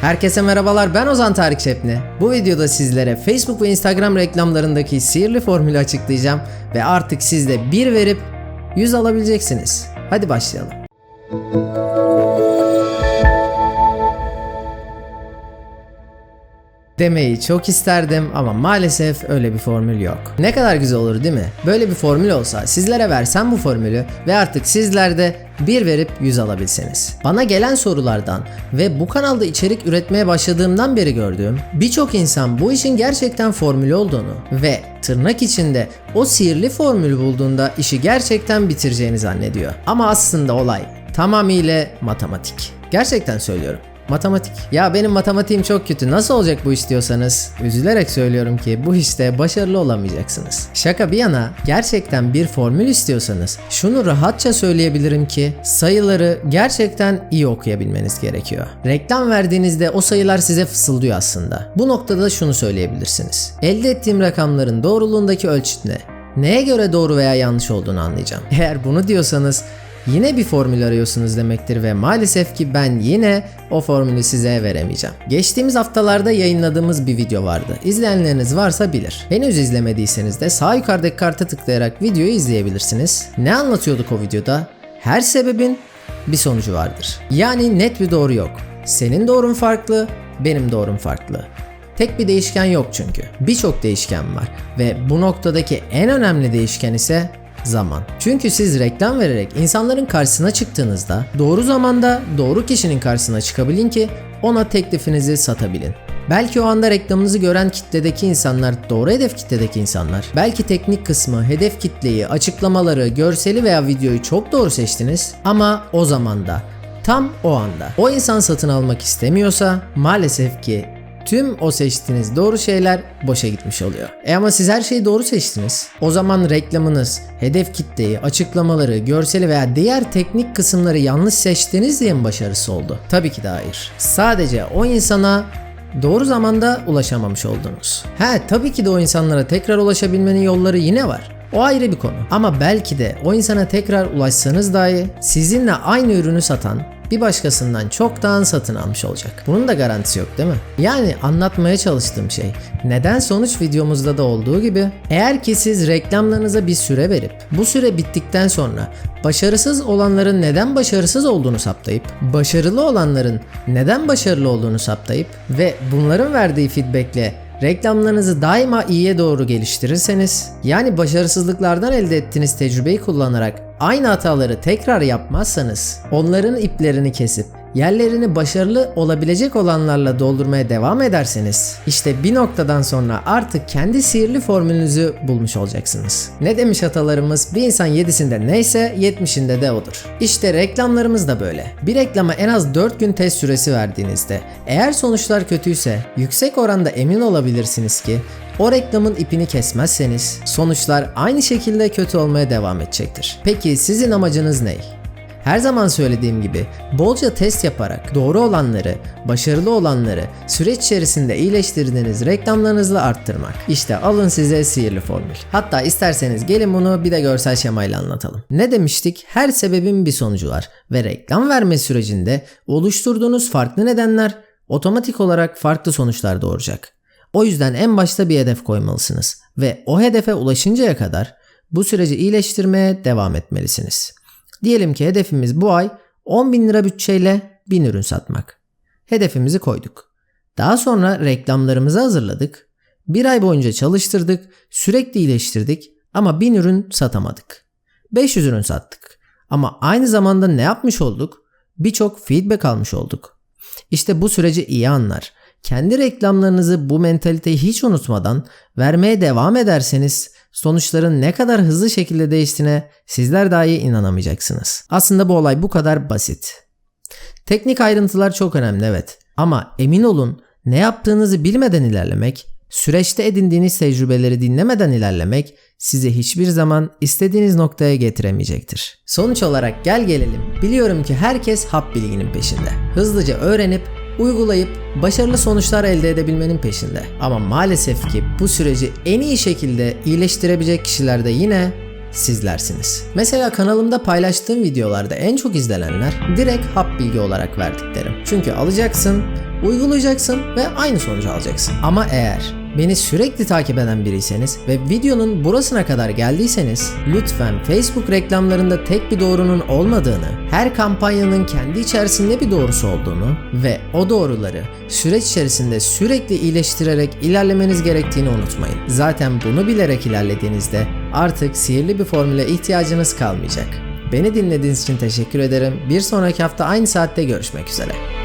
Herkese merhabalar ben Ozan Tarık Şepni. Bu videoda sizlere Facebook ve Instagram reklamlarındaki sihirli formülü açıklayacağım ve artık siz de 1 verip 100 alabileceksiniz. Hadi başlayalım. Demeyi çok isterdim ama maalesef öyle bir formül yok. Ne kadar güzel olur değil mi? Böyle bir formül olsa sizlere versem bu formülü ve artık sizler de bir verip 100 alabilseniz. Bana gelen sorulardan ve bu kanalda içerik üretmeye başladığımdan beri gördüğüm birçok insan bu işin gerçekten formülü olduğunu ve tırnak içinde o sihirli formülü bulduğunda işi gerçekten bitireceğini zannediyor. Ama aslında olay tamamıyla matematik. Gerçekten söylüyorum. Matematik. Ya benim matematiğim çok kötü. Nasıl olacak bu iş diyorsanız üzülerek söylüyorum ki bu işte başarılı olamayacaksınız. Şaka bir yana gerçekten bir formül istiyorsanız şunu rahatça söyleyebilirim ki sayıları gerçekten iyi okuyabilmeniz gerekiyor. Reklam verdiğinizde o sayılar size fısıldıyor aslında. Bu noktada şunu söyleyebilirsiniz. Elde ettiğim rakamların doğruluğundaki ölçüt ne? Neye göre doğru veya yanlış olduğunu anlayacağım. Eğer bunu diyorsanız yine bir formül arıyorsunuz demektir ve maalesef ki ben yine o formülü size veremeyeceğim. Geçtiğimiz haftalarda yayınladığımız bir video vardı. İzleyenleriniz varsa bilir. Henüz izlemediyseniz de sağ yukarıdaki karta tıklayarak videoyu izleyebilirsiniz. Ne anlatıyorduk o videoda? Her sebebin bir sonucu vardır. Yani net bir doğru yok. Senin doğrun farklı, benim doğrum farklı. Tek bir değişken yok çünkü. Birçok değişken var ve bu noktadaki en önemli değişken ise zaman. Çünkü siz reklam vererek insanların karşısına çıktığınızda doğru zamanda doğru kişinin karşısına çıkabilin ki ona teklifinizi satabilin. Belki o anda reklamınızı gören kitledeki insanlar doğru hedef kitledeki insanlar. Belki teknik kısmı, hedef kitleyi, açıklamaları, görseli veya videoyu çok doğru seçtiniz ama o zamanda tam o anda o insan satın almak istemiyorsa maalesef ki tüm o seçtiğiniz doğru şeyler boşa gitmiş oluyor. E ama siz her şeyi doğru seçtiniz. O zaman reklamınız, hedef kitleyi, açıklamaları, görseli veya diğer teknik kısımları yanlış seçtiniz diye mi başarısı oldu? Tabii ki de hayır. Sadece o insana doğru zamanda ulaşamamış oldunuz. He tabii ki de o insanlara tekrar ulaşabilmenin yolları yine var. O ayrı bir konu. Ama belki de o insana tekrar ulaşsanız dahi sizinle aynı ürünü satan bir başkasından çoktan satın almış olacak. Bunun da garantisi yok değil mi? Yani anlatmaya çalıştığım şey neden sonuç videomuzda da olduğu gibi eğer ki siz reklamlarınıza bir süre verip bu süre bittikten sonra başarısız olanların neden başarısız olduğunu saptayıp başarılı olanların neden başarılı olduğunu saptayıp ve bunların verdiği feedbackle Reklamlarınızı daima iyiye doğru geliştirirseniz, yani başarısızlıklardan elde ettiğiniz tecrübeyi kullanarak aynı hataları tekrar yapmazsanız, onların iplerini kesip yerlerini başarılı olabilecek olanlarla doldurmaya devam ederseniz, işte bir noktadan sonra artık kendi sihirli formülünüzü bulmuş olacaksınız. Ne demiş atalarımız? Bir insan yedisinde neyse yetmişinde de odur. İşte reklamlarımız da böyle. Bir reklama en az 4 gün test süresi verdiğinizde, eğer sonuçlar kötüyse yüksek oranda emin olabilirsiniz ki o reklamın ipini kesmezseniz sonuçlar aynı şekilde kötü olmaya devam edecektir. Peki sizin amacınız ne? Her zaman söylediğim gibi bolca test yaparak doğru olanları, başarılı olanları süreç içerisinde iyileştirdiğiniz reklamlarınızla arttırmak. İşte alın size sihirli formül. Hatta isterseniz gelin bunu bir de görsel şemayla anlatalım. Ne demiştik? Her sebebin bir sonucu var ve reklam verme sürecinde oluşturduğunuz farklı nedenler otomatik olarak farklı sonuçlar doğuracak. O yüzden en başta bir hedef koymalısınız ve o hedefe ulaşıncaya kadar bu süreci iyileştirmeye devam etmelisiniz. Diyelim ki hedefimiz bu ay 10 bin lira bütçeyle 1000 ürün satmak. Hedefimizi koyduk. Daha sonra reklamlarımızı hazırladık. Bir ay boyunca çalıştırdık, sürekli iyileştirdik ama 1000 ürün satamadık. 500 ürün sattık. Ama aynı zamanda ne yapmış olduk? Birçok feedback almış olduk. İşte bu süreci iyi anlar. Kendi reklamlarınızı bu mentaliteyi hiç unutmadan vermeye devam ederseniz sonuçların ne kadar hızlı şekilde değiştiğine sizler dahi inanamayacaksınız. Aslında bu olay bu kadar basit. Teknik ayrıntılar çok önemli evet. Ama emin olun ne yaptığınızı bilmeden ilerlemek, süreçte edindiğiniz tecrübeleri dinlemeden ilerlemek sizi hiçbir zaman istediğiniz noktaya getiremeyecektir. Sonuç olarak gel gelelim. Biliyorum ki herkes hap bilginin peşinde. Hızlıca öğrenip uygulayıp başarılı sonuçlar elde edebilmenin peşinde. Ama maalesef ki bu süreci en iyi şekilde iyileştirebilecek kişiler de yine sizlersiniz. Mesela kanalımda paylaştığım videolarda en çok izlenenler direkt hap bilgi olarak verdiklerim. Çünkü alacaksın, uygulayacaksın ve aynı sonucu alacaksın. Ama eğer Beni sürekli takip eden biriyseniz ve videonun burasına kadar geldiyseniz lütfen Facebook reklamlarında tek bir doğrunun olmadığını, her kampanyanın kendi içerisinde bir doğrusu olduğunu ve o doğruları süreç içerisinde sürekli iyileştirerek ilerlemeniz gerektiğini unutmayın. Zaten bunu bilerek ilerlediğinizde artık sihirli bir formüle ihtiyacınız kalmayacak. Beni dinlediğiniz için teşekkür ederim. Bir sonraki hafta aynı saatte görüşmek üzere.